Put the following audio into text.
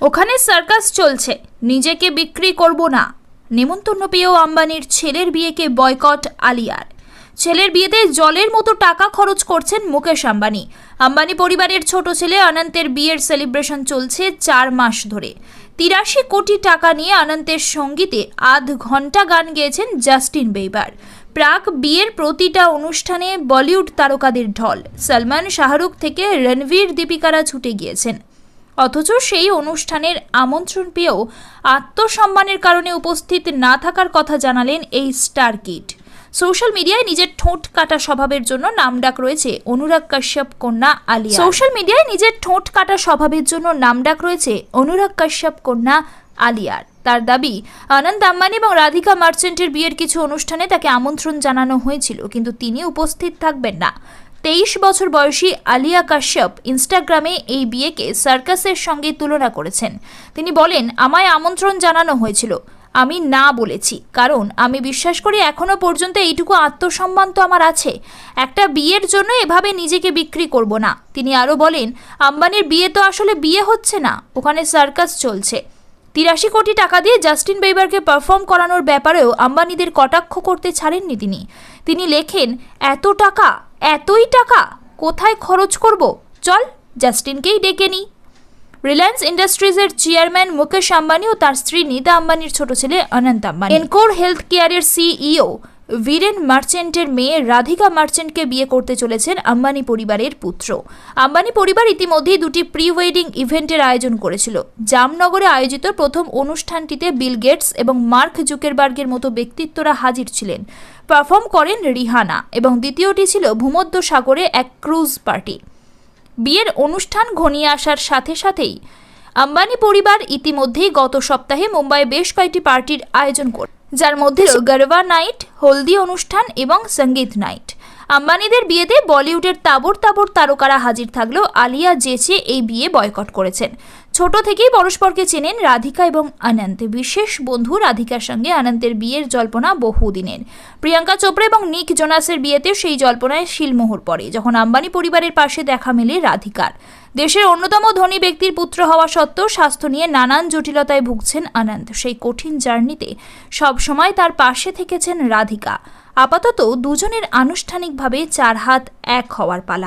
ওখানে সার্কাস চলছে, নিজেকে বিক্রি করব না। নেমন্তন্ন পেয়েও আম্বানির ছেলের বিয়েকে বয়কট আলিয়ার। ছেলের বিয়েতে জলের মতো টাকা খরচ করছেন মুকেশ আম্বানি। আম্বানি পরিবারের ছোট ছেলে অনন্তের বিয়ের সেলিব্রেশন চলছে চার মাস ধরে। তিরাশি কোটি টাকা নিয়ে অনন্তের সঙ্গীতে আধ ঘণ্টা গান গেয়েছেন জাস্টিন বেইবার। প্রাক বিয়ের প্রতিটা অনুষ্ঠানে বলিউড তারকাদের ঢল। সলমান শাহরুখ থেকে রণবীর দীপিকারা ছুটে গিয়েছেন। অথচ সেই অনুষ্ঠানের আমন্ত্রণ পেয়েও আত্মসম্মানের কারণে উপস্থিত না থাকার কথা জানালেন এই স্টার কিড। সোশ্যাল মিডিয়ায় নিজের ঠোঁট কাটা স্বভাবের জন্য নামডাক রয়েছে অনুরাগ কাশ্যপ, কন্যা আলিয়া। সোশ্যাল মিডিয়ায় নিজের ঠোঁট কাটা স্বভাবের জন্য নামডাক রয়েছে অনুরাগ কাশ্যপ, কন্যা আলিয়ার। তার দাবি, আনন্দ আম্বানি এবং রাধিকা মার্চেন্টের বিয়ের কিছু অনুষ্ঠানে তাকে আমন্ত্রণ জানানো হয়েছিল, কিন্তু তিনি উপস্থিত থাকবেন না। তেইশ বছর বয়সী আলিয়া কাশ্যপ ইনস্টাগ্রামে এই বিয়েকে সার্কাসের সঙ্গে তুলনা করেছেন। তিনি বলেন, আমায় আমন্ত্রণ জানানো হয়েছিল। আমি না বলেছি, কারণ আমি বিশ্বাস করি এখনও পর্যন্ত এইটুকু আত্মসম্মান তো আমার আছে। একটা বিয়ের জন্য এভাবে নিজেকে বিক্রি করব না। তিনি আরও বলেন, আম্বানির বিয়ে তো আসলে বিয়ে হচ্ছে না, ওখানে সার্কাস চলছে। তিরাশি কোটি টাকা দিয়ে জাস্টিন বেইবারকে পারফর্ম করানোর ব্যাপারেও আম্বানিদের কটাক্ষ করতে ছাড়েননি তিনি। তিনি লেখেন, এত টাকা? এতই টাকা কোথায় খরচ করব? চল, জাস্টিনকেই ডেকে নিই। রিলায়েন্স ইন্ডাস্ট্রিজের চেয়ারম্যান মুকেশ আম্বানি ও তার স্ত্রী নিতা আম্বানির ছোট ছেলে অনন্ত আম্বানি। এনকোর হেলথ কেয়ারের সিইও বীরেন মার্চেন্টের মেয়ে রাধিকা মার্চেন্টকে বিয়ে করতে চলেছেন আম্বানি পরিবারের পুত্র। আম্বানি পরিবার ইতিমধ্যেই দুটি প্রি ওয়েডিং ইভেন্টের আয়োজন করেছিল। জামনগরে আয়োজিত প্রথম অনুষ্ঠানটিতে বিল গেটস এবং মার্ক জুকেরবার্গের মতো ব্যক্তিত্বরা হাজির ছিলেন। পারফর্ম করেন রিহানা এবং দ্বিতীয়টি ছিল ভূমধ্য সাগরে এক ক্রুজ পার্টি। বিয়ের অনুষ্ঠান ঘনিয়ে আসার সাথে সাথেই আম্বানি পরিবার ইতিমধ্যেই গত সপ্তাহে মুম্বাইয়ে বেশ কয়েকটি পার্টির আয়োজন করে যার মধ্যে গরবা নাইট হলদি অনুষ্ঠান এবং সংগীত নাইট। আম্বানিদের বিয়েতে বলিউডের তাবর তাবর তারকারা হাজির থাকলেও আলিয়া জেচে এই বিয়ে বয়কট করেছেন। ছোট থেকেই পরস্পরকে চেনেন রাধিকা এবং অনন্ত। বিশেষ বন্ধু রাধিকার সঙ্গে অনন্তের বিয়ের জল্পনা বহুদিনের। প্রিয়াঙ্কা চোপড়া এবং নিক জোনাসের বিয়েতে সেই জল্পনায় শিলমোহর পড়ে যখন আম্বানি পরিবারের পাশে দেখা মেলে রাধিকার। দেশের অন্যতম ধনী ব্যক্তির পুত্র হওয়া সত্ত্বেও স্বাস্থ্য নিয়ে নানান জটিলতায় ভুগছেন আনন্দ। সেই কঠিন জার্নিতে সবসময় তার পাশে থেকেছেন রাধিকা। আপাতত দুজনের আনুষ্ঠানিকভাবে চার হাত এক হওয়ার পালা।